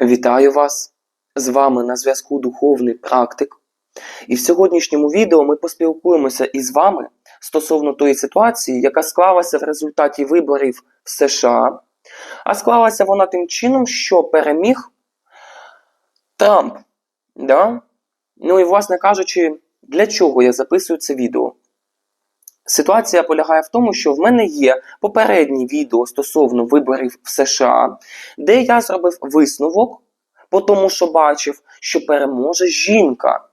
Вітаю вас! З вами на зв'язку Духовний Практик. І в сьогоднішньому відео ми поспілкуємося із вами стосовно тої ситуації, яка склалася в результаті виборів в США. А склалася вона тим чином, що переміг Трамп. Да? Ну і, власне кажучи, для чого я записую це відео? Ситуація полягає в тому, що в мене є попереднє відео стосовно виборів в США, де я зробив висновок по тому, що бачив, що переможе жінка.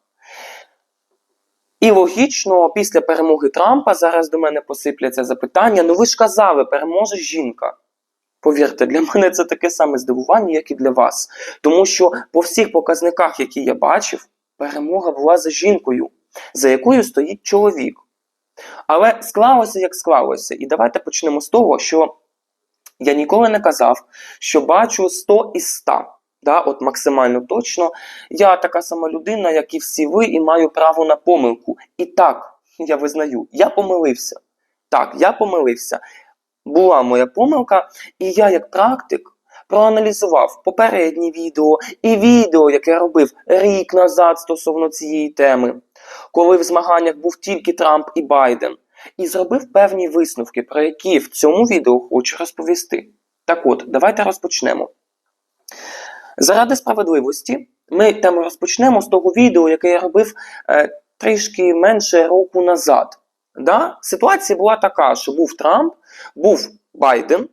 І логічно, після перемоги Трампа зараз до мене посипляться запитання: ну ви ж казали, переможе жінка. Повірте, для мене це таке саме здивування, як і для вас. Тому що по всіх показниках, які я бачив, перемога була за жінкою, за якою стоїть чоловік. Але склалося, як склалося. І давайте почнемо з того, що я ніколи не казав, що бачу 100 із 100. Да, от максимально точно. Я така сама людина, як і всі ви, і маю право на помилку. І так, я визнаю, я помилився. Так, я помилився. Була моя помилка, і я, як практик, проаналізував попереднє відео і відео, яке робив рік назад стосовно цієї теми, коли в змаганнях був тільки Трамп і Байден, і зробив певні висновки, про які в цьому відео хочу розповісти. Так от, давайте розпочнемо. Заради справедливості, ми тему розпочнемо з того відео, яке я робив е, трішки менше року назад. Да? Ситуація була така, що був Трамп, був Байден,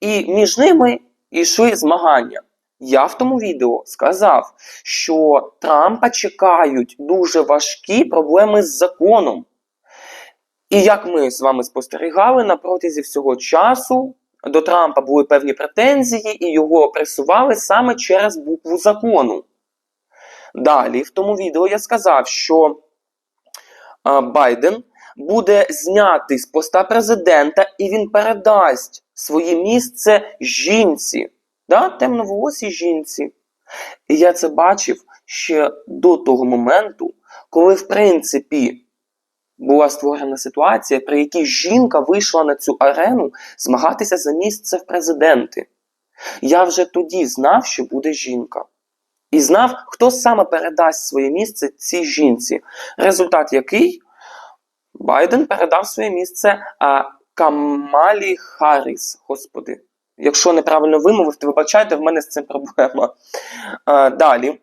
і між ними йшли змагання. Я в тому відео сказав, що Трампа чекають дуже важкі проблеми з законом. І як ми з вами спостерігали на протязі всього часу, до Трампа були певні претензії, і його пресували саме через букву закону. Далі, в тому відео я сказав, що а, Байден буде знятий з поста президента, і він передасть своє місце жінці, да? темноволосій жінці. І я це бачив ще до того моменту, коли, в принципі, була створена ситуація, при якій жінка вийшла на цю арену змагатися за місце в президенти. Я вже тоді знав, що буде жінка. І знав, хто саме передасть своє місце цій жінці. Результат який Байден передав своє місце а, Камалі Харріс. Господи. Якщо неправильно вимовив, то вибачайте, в мене з цим проблема. А, далі.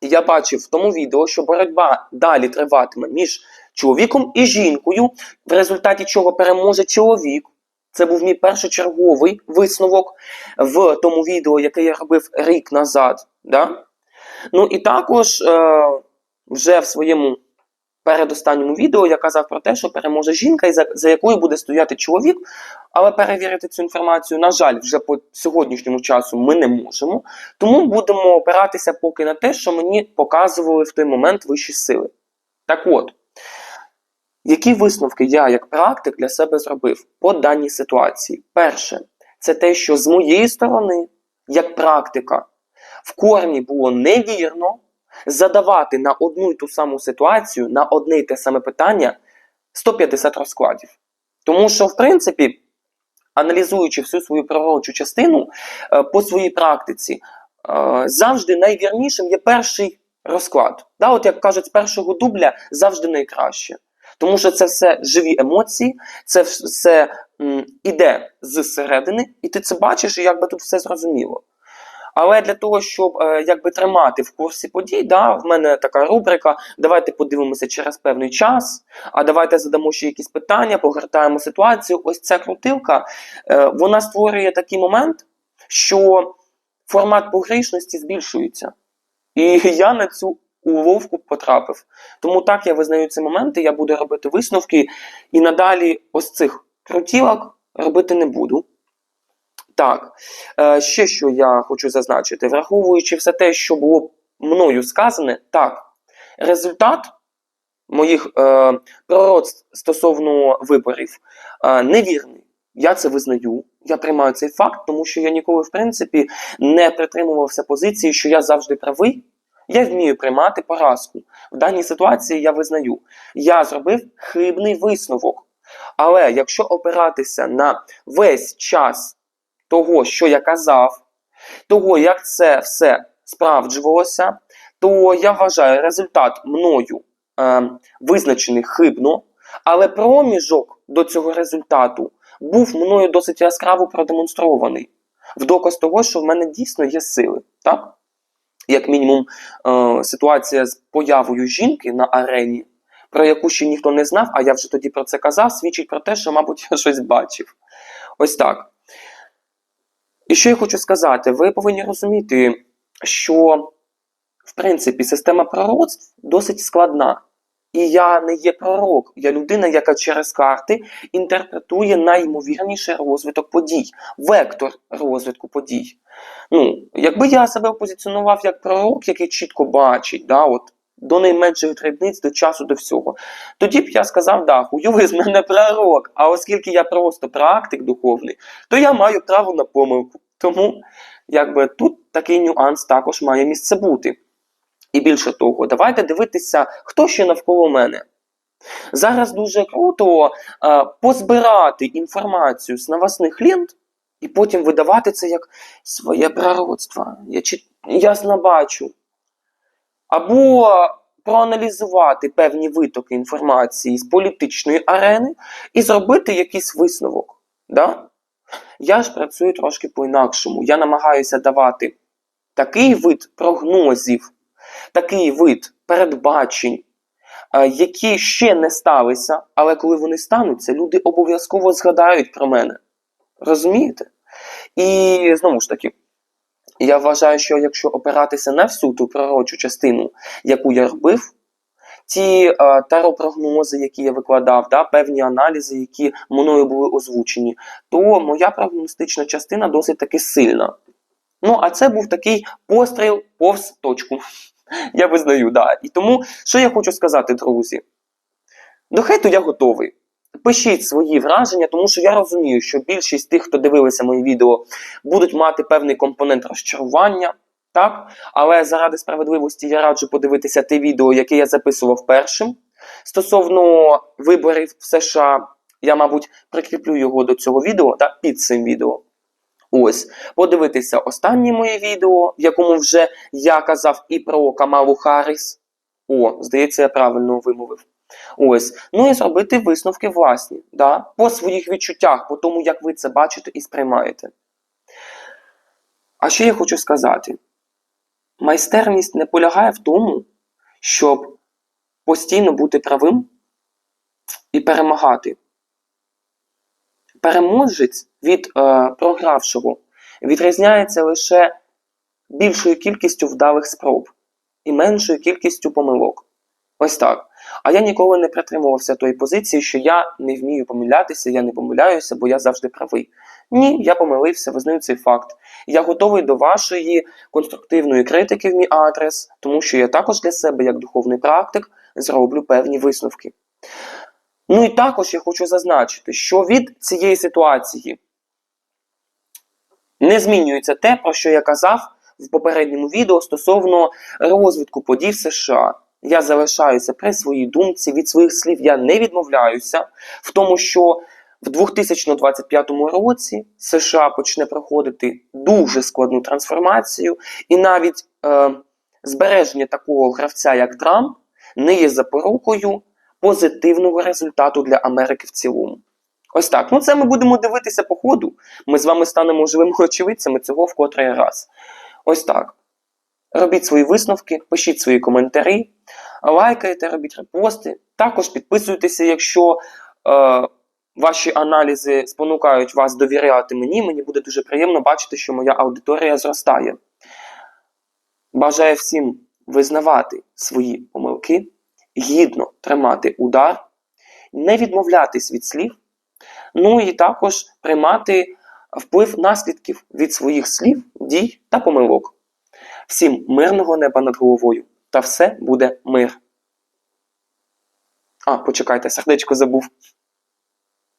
Я бачив в тому відео, що боротьба далі триватиме між чоловіком і жінкою, в результаті чого переможе чоловік. Це був мій першочерговий висновок в тому відео, яке я робив рік назад. Да? Ну і також е, вже в своєму передостанньому відео я казав про те, що переможе жінка, за, за якою буде стояти чоловік. Але перевірити цю інформацію, на жаль, вже по сьогоднішньому часу ми не можемо. Тому будемо опиратися поки на те, що мені показували в той момент вищі сили. Так от. Які висновки я, як практик, для себе зробив по даній ситуації? Перше, це те, що з моєї сторони, як практика, в корні було невірно задавати на одну і ту саму ситуацію, на одне й те саме питання 150 розкладів. Тому що, в принципі, аналізуючи всю свою пророчу частину е, по своїй практиці, е, завжди найвірнішим є перший розклад. Да, От як кажуть, з першого дубля завжди найкраще. Тому що це все живі емоції, це все іде зсередини, і ти це бачиш, і якби тут все зрозуміло. Але для того, щоб е, якби тримати в курсі подій, да, в мене така рубрика. Давайте подивимося через певний час. А давайте задамо ще якісь питання, погортаємо ситуацію. Ось ця крутилка, е, вона створює такий момент, що формат погрішності збільшується. І я на цю уловку потрапив. Тому так я визнаю ці моменти, я буду робити висновки, і надалі ось цих крутілок робити не буду. Так, е, ще що я хочу зазначити, враховуючи все те, що було мною сказане, так, результат моїх е, пророцтв стосовно виборів е, невірний. Я це визнаю, я приймаю цей факт, тому що я ніколи, в принципі, не притримувався позиції, що я завжди правий. Я вмію приймати поразку. В даній ситуації я визнаю, я зробив хибний висновок. Але якщо опиратися на весь час того, що я казав, того, як це все справджувалося, то я вважаю результат мною е, визначений хибно, але проміжок до цього результату був мною досить яскраво продемонстрований. В доказ того, що в мене дійсно є сили. Так? Як мінімум, е, ситуація з появою жінки на арені, про яку ще ніхто не знав, а я вже тоді про це казав, свідчить про те, що, мабуть, я щось бачив. Ось так. І що я хочу сказати, ви повинні розуміти, що, в принципі, система пророцтв досить складна. І я не є пророк, я людина, яка через карти інтерпретує найімовірніший розвиток подій, вектор розвитку подій. Ну, Якби я себе позиціонував як пророк, який чітко бачить, да, от, до найменших дрібниць, до часу, до всього, тоді б я сказав, да, хуйовий з мене пророк. А оскільки я просто практик духовний, то я маю право на помилку. Тому якби тут такий нюанс також має місце бути. І більше того, давайте дивитися, хто ще навколо мене. Зараз дуже круто а, позбирати інформацію з новосних лент і потім видавати це як своє пророцтво. Я чи, ясно бачу. Або проаналізувати певні витоки інформації з політичної арени і зробити якийсь висновок. Да? Я ж працюю трошки по-інакшому. Я намагаюся давати такий вид прогнозів, такий вид передбачень, е, які ще не сталися, але коли вони стануться, люди обов'язково згадають про мене. Розумієте? І знову ж таки, я вважаю, що якщо опиратися на всю ту пророчу частину, яку я робив, ті е, таропрогнози, які я викладав, да, певні аналізи, які мною були озвучені, то моя прогностична частина досить таки сильна. Ну, а це був такий постріл повз точку. Я визнаю, да. І тому, що я хочу сказати, друзі? До хейту я готовий. Пишіть свої враження, тому що я розумію, що більшість тих, хто дивилися мої відео, будуть мати певний компонент розчарування. Так? Але заради справедливості я раджу подивитися те відео, яке я записував першим. Стосовно виборів в США, я, мабуть, прикріплю його до цього відео так, під цим відео. Ось, подивитися останнє моє відео, в якому вже я казав і про Камалу Харріс. О, здається, я правильно вимовив. Ось, ну і зробити висновки власні, да? по своїх відчуттях, по тому, як ви це бачите і сприймаєте. А що я хочу сказати? Майстерність не полягає в тому, щоб постійно бути правим і перемагати. Переможець від е, програвшого відрізняється лише більшою кількістю вдалих спроб і меншою кількістю помилок. Ось так. А я ніколи не притримувався тої позиції, що я не вмію помилятися, я не помиляюся, бо я завжди правий. Ні, я помилився, визнаю цей факт. Я готовий до вашої конструктивної критики в мій адрес, тому що я також для себе, як духовний практик, зроблю певні висновки. Ну і також я хочу зазначити, що від цієї ситуації не змінюється те, про що я казав в попередньому відео стосовно розвитку подій в США. Я залишаюся при своїй думці, від своїх слів я не відмовляюся в тому, що в 2025 році США почне проходити дуже складну трансформацію, і навіть е, збереження такого гравця, як Трамп, не є запорукою позитивного результату для Америки в цілому. Ось так. Ну це ми будемо дивитися по ходу. Ми з вами станемо живими очевидцями цього в котрий раз. Ось так. Робіть свої висновки, пишіть свої коментарі, лайкайте, робіть репости. Також підписуйтеся, якщо е, ваші аналізи спонукають вас довіряти мені. Мені буде дуже приємно бачити, що моя аудиторія зростає. Бажаю всім визнавати свої помилки, гідно тримати удар, не відмовлятись від слів, ну і також приймати вплив наслідків від своїх слів, дій та помилок. Всім мирного неба над головою, та все буде мир. А, почекайте, сердечко забув.